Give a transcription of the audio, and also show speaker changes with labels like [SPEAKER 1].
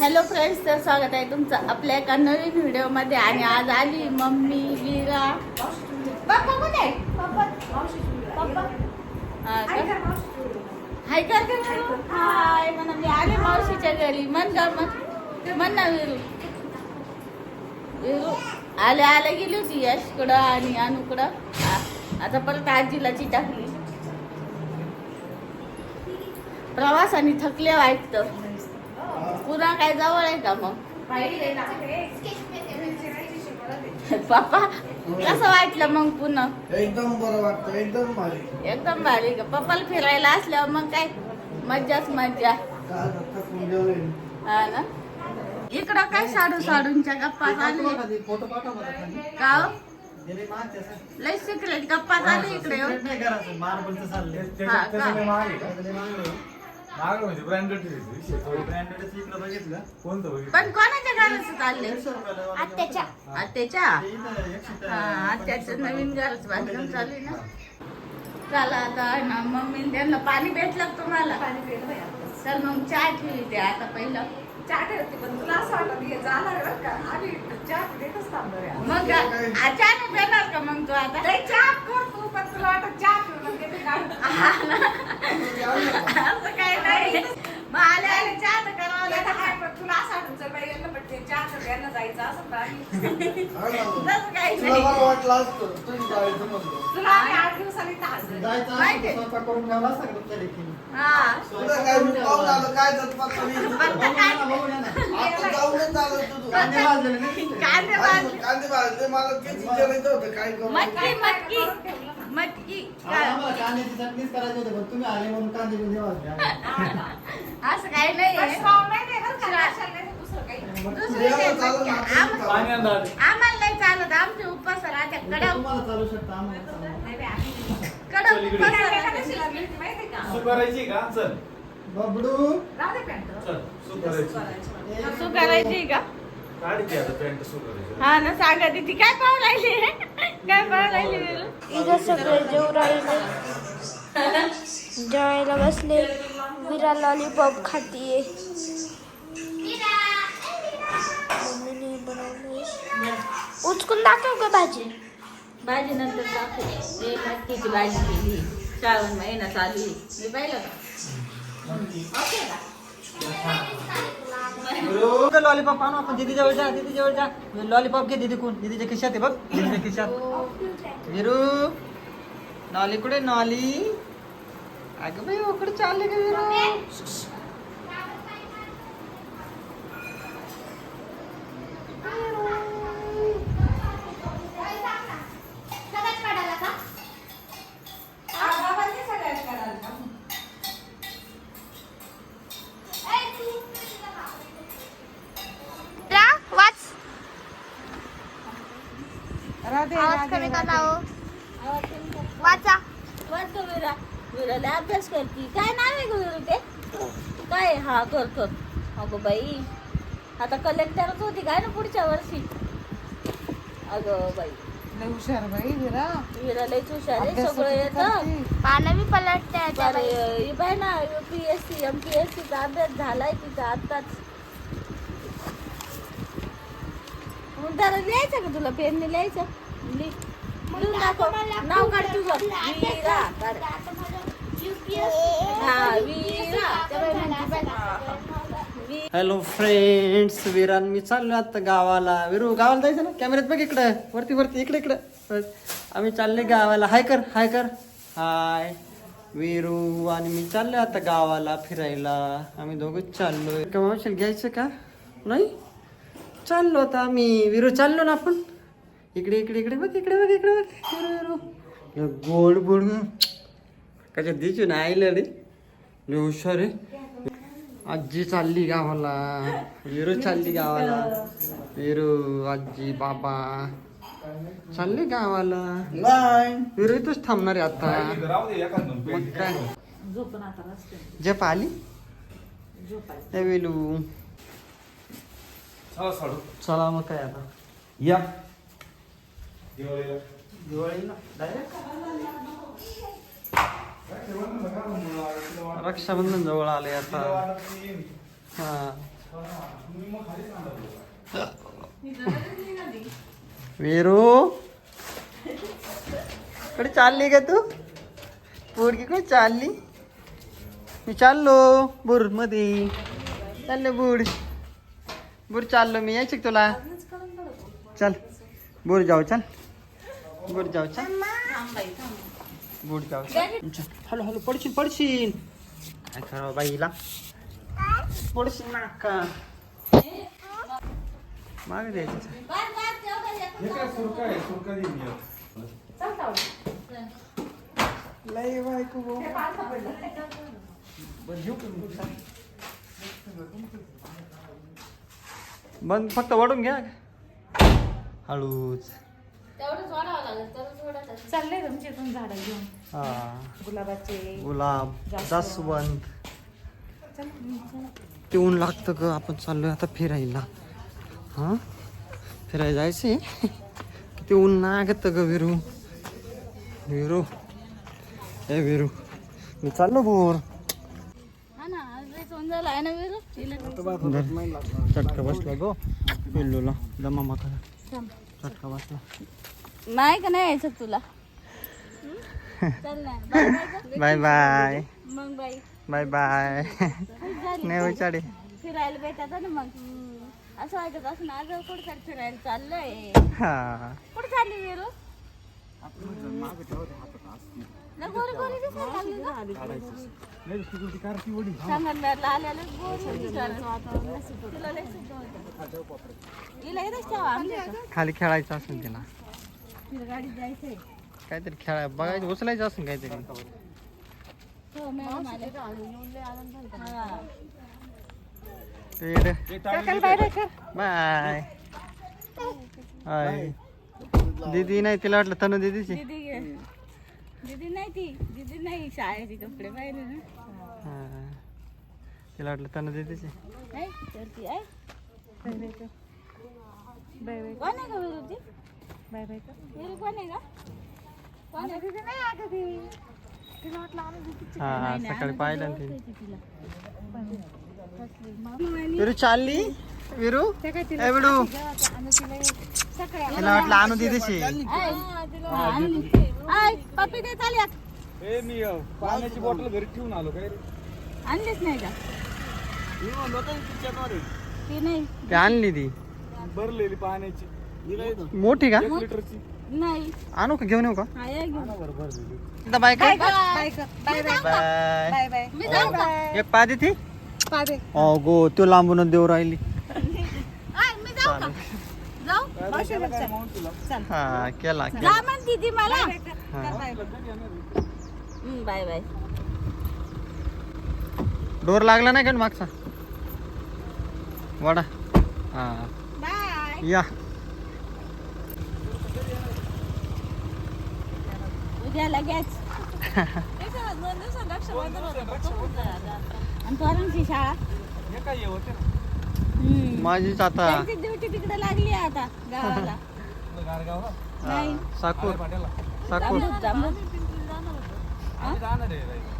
[SPEAKER 1] Hello friends तर स्वागत आहे तुमचं आपल्या एका नवीन व्हिडिओमध्ये. आणि आज आली मम्मी वीरा पप्पा कोण आहे पप्पा? हाय कर? हाय म्हणा मी आले मावशीच्या घरी. मन का मन मन ना विरू. विरू आले आले गेली होती यशकडं आणि अनुकडं. आता परत आजीला टाकली. प्रवासाने थकले वाटतं. पुन्हा काय जवळ आहे का मग? पप्पा कसं वाटलं मग पुन्हा?
[SPEAKER 2] एकदम बरं वाटतं एकदम भारी.
[SPEAKER 1] एकदम भारी का? पप्पाला फिरायला असल्यावर मग काय? मज्जाच मज्जा. हा ना? इकडं काय साडू साडूंच्या गप्पा चालू. का हो? लय सिक्रेट गप्पा चालू इकडे हो. हा का?
[SPEAKER 3] म्हणजे ब्रँडेड
[SPEAKER 2] थोडं branded इकडं बघितलं.
[SPEAKER 3] कोणतं बघितलं?
[SPEAKER 1] पण कोणाच्या घराचं
[SPEAKER 2] वाटलं.
[SPEAKER 1] आत्याच्या. आत्याच्या? हा आत्याचं नवीन घरच बांधकाम चालू आहे ना. चला आता ना मम्मी त्यांना पाणी भेटलं का तुम्हाला? चल मग चहा ठेवी ते आता पहिलं.
[SPEAKER 4] चहा ठेवते पण तुला असं वाटत हे जाणार बरं का? आम्ही चहा देतच थांबलो रे
[SPEAKER 1] मग अचानक येणार का मग तू आता?
[SPEAKER 4] चहा कर तू पण तुला वाटत चहा ठेवलं
[SPEAKER 1] असं काय नाही मग आले आले चहा तर करावं लागतं.
[SPEAKER 4] काय पण तुला असं वाटत चल बाई यांना पटते चहा तर यांना जायचं असं तर.
[SPEAKER 1] तसं काही
[SPEAKER 2] तुला
[SPEAKER 1] नाही
[SPEAKER 2] वाटलं असतं तुम्ही जायचं म्हणतो
[SPEAKER 4] तुला आम्ही आठ दिवसांनी
[SPEAKER 2] जायचं
[SPEAKER 1] माहिती
[SPEAKER 2] तर. स्वयंपाक करून लेकीने?
[SPEAKER 1] हा
[SPEAKER 2] तुला काय मी पाहून आलो, काय जात पत्ता नाही.
[SPEAKER 1] पत्ता काय?
[SPEAKER 2] बघून या ना. आता जाऊनच आलो तू.
[SPEAKER 1] कांदे
[SPEAKER 2] भाजलेले नाही तिथे.
[SPEAKER 1] कांदे भाजले.
[SPEAKER 2] कांदे भाजले मला तेच विचारायचं होतं काय करू
[SPEAKER 1] मटकी मटकी मटकी
[SPEAKER 2] कांद्याची चटणीच करायची होती पण तुम्ही आले म्हणून कांदे बिंदे
[SPEAKER 1] असं काही नाही आहे.
[SPEAKER 3] पाणी आधी.
[SPEAKER 1] आम्हाला नाही चालत. आमचे उपवास राहते कडक.
[SPEAKER 2] तुम्हाला चालू शकता आम्हाला चालू.
[SPEAKER 4] नाही
[SPEAKER 1] कडक
[SPEAKER 3] इकडे.
[SPEAKER 1] उपवास राहते.
[SPEAKER 4] का?
[SPEAKER 3] सू करायची का? चल.
[SPEAKER 2] बबडू.
[SPEAKER 3] चल सू करायची
[SPEAKER 1] तू करायची का? हा ना सांगा ती काय पाहू राहिली? काय पाहू?
[SPEAKER 5] इथं सगळे जेव राहिले. जेवायला बसले. विरा लॉलीपॉप खातीये. मम्मीने बनवले उचकून दाखव का भाजी.
[SPEAKER 1] भाजी नंतर दाखव ते मटकीची भाजी केली. श्रावण महिना चालू मी पाहिलं का?
[SPEAKER 6] लॉलीपॉप आणू आपण. दीदी जवळ जा दीदी जवळ जा. लॉलीपॉप घे दीदी कोण? दिदीच्या खिशात आहे बघ. दिदीच्या खिशात. विरू. नॉली कुठे? नॉली. अगं बाई उकडे चालले का विरू?
[SPEAKER 5] आवाज कमी का लाव. वाचा.
[SPEAKER 1] वाटतो विरा विराला अभ्यास करती. काय नाव आहे ग विरू ते काय? हा कर कर. अगो बाई आता कलेक्टरच होती काय ना पुढच्या वर्षी? अगं बाई.
[SPEAKER 4] लय हुशार बाई विरा.
[SPEAKER 1] विरा लयच हुशार आहे सगळं येतं.
[SPEAKER 5] पानं बी पलटते
[SPEAKER 1] बरं,
[SPEAKER 5] बाई.
[SPEAKER 1] ही बाय ना युपीएससी एमपीएससी चा अभ्यास झालाय तिचा आताच मग जरा लिहायचं का तुला? पेनने लिहायचं? लिह. लिहून दाखव नाव काढ तुझं. वीरा. हा वीरा
[SPEAKER 6] हॅलो फ्रेंड्स विरान मी चाललो आता गावाला. विरू गावाला जायचं ना? कॅमेऱ्यात बघ इकडे. वरती वरती इकडे इकडे. बस. आम्ही चालले गावाला. हाय कर हाय कर. हाय विरू आणि मी चाललो आता गावाला फिरायला. आम्ही दोघं चाललोय. का घ्यायचं का? नाही? चाललो आता आम्ही. विरू चाललो ना आपण? इकडे इकडे इकडे बघ इकडे बघ इकडे बघ. गोड गोड. कशा दिसून आईला रे? लय हुशार आहे. आजी चालली गावाला. विरू चालली गावाला. विरू आजी बाबा. चालले गावाला.
[SPEAKER 2] नाही
[SPEAKER 6] विरू इथंच थांबणार आहे आता. मग
[SPEAKER 3] पेंट.
[SPEAKER 6] काय?
[SPEAKER 4] झोपून आता रस्ते
[SPEAKER 6] जप आली विलू
[SPEAKER 3] चला
[SPEAKER 6] मग काय आता?
[SPEAKER 3] या. दिवाळीला.
[SPEAKER 6] दिवाळी ना रक्षाबंधन जवळ आले आता. हा. वीरू? कडे चालली का तू? पोरगी कडे चालली. मी चाललो बुरमध्ये चाललो बुड बुर चाललो मी. यायची तुला? चल. बुर जाऊ चल. गुड जाऊ गुड जाऊ हॅलो हॅलो पडशील पडशील. काय करावं बाईला? पडशील ना का मागे द्यायचं. लय बायको बंद फक्त वाढून घ्या. हळूच.
[SPEAKER 4] चाललंय तुमच्या इथून झाडं घेऊन?
[SPEAKER 6] हा.
[SPEAKER 4] गुलाबाचे
[SPEAKER 6] गुलाब जास्वंद. ते ऊन लागतं ग आपण चाललोय आता फिरायला. हा? फिरायला जायचंय? किती ऊन लागत ग विरू. विरू. ए विरू. मी चाललो बोर.
[SPEAKER 1] हा ना आज लय सोंजायला आहे ना विरू? तिला
[SPEAKER 6] चटका बसला गो पिल्लूला. दमा माता
[SPEAKER 1] थांब.
[SPEAKER 6] चटका बसला.
[SPEAKER 1] नाही का नाही यायचं तुला बाय बाय कर.
[SPEAKER 6] बाय बाय
[SPEAKER 1] मग बाई
[SPEAKER 6] बाय बाय नाही विचारे
[SPEAKER 1] फिरायला भेटत ना मग. असं वाटत असं आज कुठं फिरायला चाललंय
[SPEAKER 6] हा
[SPEAKER 1] कुठं चालली विरू. संगमनेरला गोरी. तुला.
[SPEAKER 6] खाली खेळायचं असेल तिला काहीतरी खेळाय बघायचं उचलायचं असेल काहीतरी.
[SPEAKER 1] हो हा.
[SPEAKER 6] बाय. हाय. दीदी नाही तिला वाटलं तनु दीदीची.
[SPEAKER 1] दीदी नाही ती. दीदी नाही शाळेचे कपडे पाहिले ना.
[SPEAKER 6] हा. तिला वाटलं तनु दीदीची.
[SPEAKER 1] नाही तर ती आहे. कोण आहे का विरुद्धी
[SPEAKER 4] बाय बाय
[SPEAKER 6] हा सकाळी पाहिलं ती. विरू चालली? विरू? ए विरू तिला वाटलं आणू
[SPEAKER 1] हा. आय, पप्पी दे.
[SPEAKER 3] ए, मी पाण्याची बॉटल घरी ठेवून आलो काय
[SPEAKER 1] आणलीच नाही का? ती नाही.
[SPEAKER 6] ती आणली ती.
[SPEAKER 3] भरलेली पाण्याची.
[SPEAKER 6] मोठी का?
[SPEAKER 1] नाही.
[SPEAKER 6] आणू का? घेऊन येऊ का?
[SPEAKER 1] हा.
[SPEAKER 6] एकदा बाय काय?
[SPEAKER 4] बाय कर. Bye bye
[SPEAKER 6] bye.
[SPEAKER 4] Bye. Bye
[SPEAKER 1] मी जाऊ का?
[SPEAKER 6] एक पादी ती?
[SPEAKER 4] बाय
[SPEAKER 6] गो तो लांबूनच देऊ राहिली.
[SPEAKER 1] आय, मी जाऊ का? जाऊ?
[SPEAKER 6] हा केला
[SPEAKER 1] ती मला.
[SPEAKER 6] हा.
[SPEAKER 1] Bye bye.
[SPEAKER 6] डोर लागला नाही का न मागचा? वडा. हा.
[SPEAKER 1] बाय.
[SPEAKER 6] या.
[SPEAKER 1] उद्या लगेच. आणि पोरांची शाळा. हम्म.
[SPEAKER 6] माझीच आता.
[SPEAKER 1] त्यांची ड्युटी तिकडे लागली आहे आता गावाला.
[SPEAKER 6] हा, साकूर. साकूर.
[SPEAKER 3] जाणार आहे